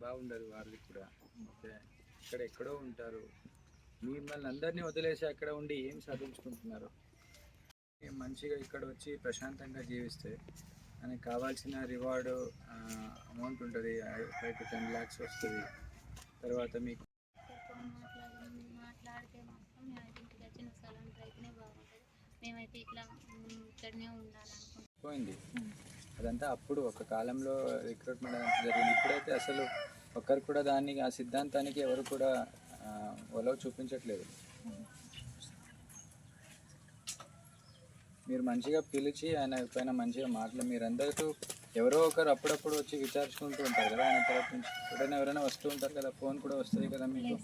బాగుండదు వారిది కూడా. ఓకే. ఇక్కడ ఎక్కడో ఉంటారు. మిమ్మల్ని అందరినీ వదిలేసి అక్కడ ఉండి ఏం సాధించుకుంటున్నారు? మంచిగా ఇక్కడ వచ్చి ప్రశాంతంగా జీవిస్తే మనకి కావాల్సిన రివార్డు అమౌంట్ ఉంటుంది. ఫైవ్ టు టెన్ ల్యాక్స్ వస్తుంది. తర్వాత మీకు ఫోన్ మాట్లాడి మాట్లాడితే మాత్రం మేమైతే ఇంటికి వచ్చిన స్థలం అయితేనే బాగుంటుంది. మేమైతే ఇట్లా ఉమ్, ఇక్కడనే ఉండాలనుకుంటున్నాం. పోయింది. అదంతా అప్పుడు ఒక కాలంలో రిక్రూట్మెంట్ అదంతా జరిగింది. ఇప్పుడైతే అసలు ఒక్కరు కూడా దాన్ని ఆ సిద్ధాంతానికి ఎవరు కూడా ఒలవ చూపించట్లేదు. మీరు మంచిగా పిలిచి ఆయన పైన మంచిగా మాటలు మీరందరితో ఎవరో ఒకరు అప్పుడప్పుడు వచ్చి విచారించుకుంటూ ఉంటారు కదా ఆయన తరపు నుంచి. ఎప్పుడైనా ఎవరైనా వస్తూ ఉంటారు కదా ఫోన్ కూడా వస్తుంది కదా మీకు.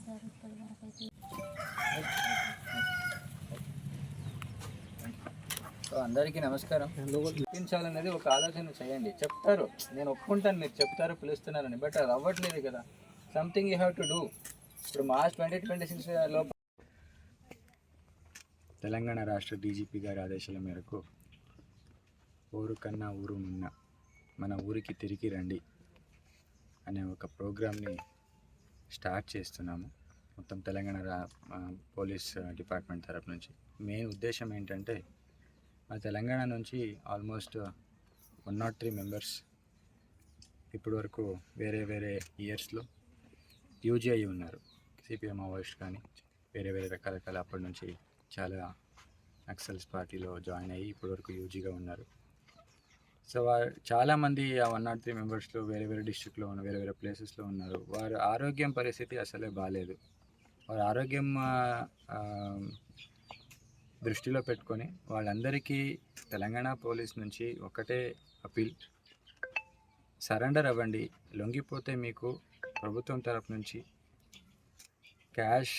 అందరికీ నమస్కారం. చూపించాలనేది ఒక ఆలోచన చేయండి. చెప్తారు. నేను ఒప్పుకుంటాను మీరు చెప్తారు పిలుస్తున్నారని బట్ అది అవ్వట్లేదు కదా. Something you have to do ఇప్పుడు మార్చ్ ట్వంటీ ట్వంటీ సిక్స్ లోపల తెలంగాణ రాష్ట్ర డీజీపీ గారి ఆదేశాల మేరకు ఊరు కన్నా ఊరు మున్న మన ఊరికి తిరిగి రండి అనే ఒక ప్రోగ్రామ్ని స్టార్ట్ చేస్తున్నాము. మొత్తం తెలంగాణ రా పోలీస్ డిపార్ట్మెంట్ తరపు నుంచి. మెయిన్ ఉద్దేశం ఏంటంటే మా తెలంగాణ నుంచి almost one nought three members ఇప్పటి వరకు వేరే వేరే ఇయర్స్లో యూజీ అయి ఉన్నారు. సిపిఎం మావోయిస్ట్ కానీ వేరే వేరే రకరకాల అప్పటి నుంచి చాలా నక్సల్స్ పార్టీలో జాయిన్ అయ్యి ఇప్పటివరకు యూజీగా ఉన్నారు. సో వారు చాలామంది ఆ వన్ నాట్ త్రీ మెంబర్స్లో వేరే వేరే డిస్ట్రిక్ట్లో ఉన్న వేరే వేరే ప్లేసెస్లో ఉన్నారు. వారి ఆరోగ్యం పరిస్థితి అసలే బాగాలేదు వారి ఆరోగ్యం దృష్టిలో పెట్టుకొని వాళ్ళందరికీ తెలంగాణ పోలీస్ నుంచి ఒకటే అపీల్. సరెండర్ అవ్వండి. లొంగిపోతే మీకు ప్రభుత్వం తరపు నుంచి క్యాష్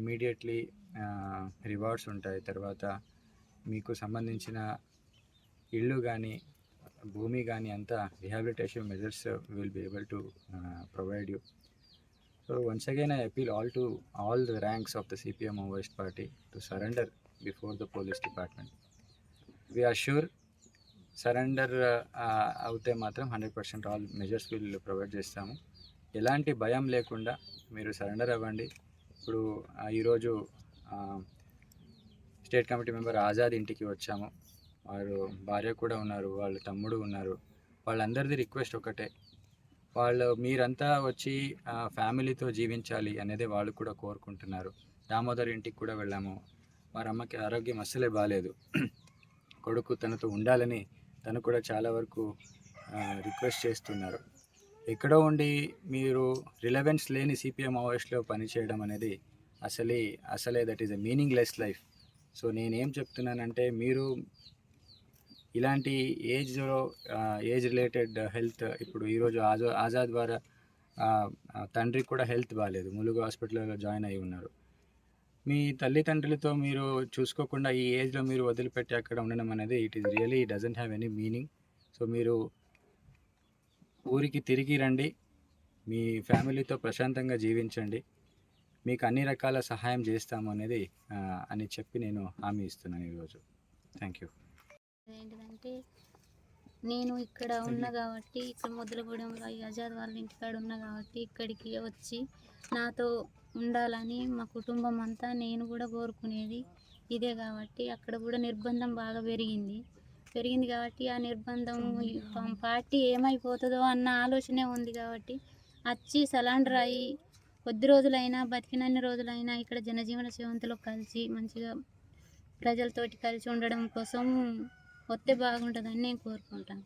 ఇమీడియట్లీ రివార్డ్స్ ఉంటాయి. తర్వాత మీకు సంబంధించిన ఇళ్ళు కానీ భూమి కానీ అంతా rehabilitation measures will be able to provide you. So once again I appeal all to all the ranks of the CPM Maoist party to surrender before the police department. We are sure surrender అవుతే మాత్రం hundred percent all measures వీళ్ళు provide చేస్తాము. ఎలాంటి భయం లేకుండా మీరు surrender అవ్వండి. ఇప్పుడు ఈరోజు స్టేట్ కమిటీ మెంబర్ ఆజాద్ ఇంటికి వచ్చాము. వారు భార్య కూడా ఉన్నారు వాళ్ళ తమ్ముడు ఉన్నారు. వాళ్ళందరిది రిక్వెస్ట్ ఒకటే. వాళ్ళు మీరంతా వచ్చి ఫ్యామిలీతో జీవించాలి అనేది వాళ్ళు కూడా కోరుకుంటున్నారు. దామోదర్ ఇంటికి కూడా వెళ్ళాము. వారి అమ్మకి ఆరోగ్యం అస్సలే బాగాలేదు కొడుకు తనతో ఉండాలని తను కూడా చాలా వరకు రిక్వెస్ట్ చేస్తున్నారు. ఎక్కడో ఉండి మీరు రిలవెన్స్ లేని సిపిఎం మావోయిస్ట్లో పనిచేయడం అనేది అసలే అసలే that is meaning meaningless life so నేనేం చెప్తున్నానంటే మీరు ఇలాంటి ఏజ్లో ఏజ్ రిలేటెడ్ హెల్త్ ఇప్పుడు ఈరోజు ఆజా ఆజాద్ ద్వారా తండ్రికి కూడా హెల్త్ బాగాలేదు ములుగు హాస్పిటల్లో జాయిన్ అయి ఉన్నారు. మీ తల్లిదండ్రులతో మీరు చూసుకోకుండా ఈ ఏజ్లో మీరు వదిలిపెట్టి అక్కడ ఉండడం అనేది it is really doesn't have any meaning so మీరు ఊరికి తిరిగి రండి. మీ ఫ్యామిలీతో ప్రశాంతంగా జీవించండి. మీకు అన్ని రకాల సహాయం చేస్తాము అనేది అని చెప్పి నేను హామీ ఇస్తున్నాను ఈరోజు. థ్యాంక్ యూ ఏంటిదంటే నేను ఇక్కడ ఉన్నా కాబట్టి ఇక్కడ మొదలగూడెంలో ఈ ఆజాద్ వాళ్ళ ఇంటికాడ ఉన్నా కాబట్టి ఇక్కడికి వచ్చి నాతో ఉండాలని మా కుటుంబం అంతా నేను కూడా కోరుకునేది ఇదే కాబట్టి అక్కడ కూడా నిర్బంధం బాగా పెరిగింది. పెరిగింది కాబట్టి ఆ నిర్బంధం పార్టీ ఏమైపోతుందో అన్న ఆలోచనే ఉంది కాబట్టి వచ్చి సలాండర్ అయ్యి కొద్ది రోజులైనా బతికినన్ని రోజులైనా ఇక్కడ జనజీవన సేవంతిలో కలిసి మంచిగా ప్రజలతోటి కలిసి ఉండడం కోసం వస్తే బాగుంటుందని నేను కోరుకుంటాను.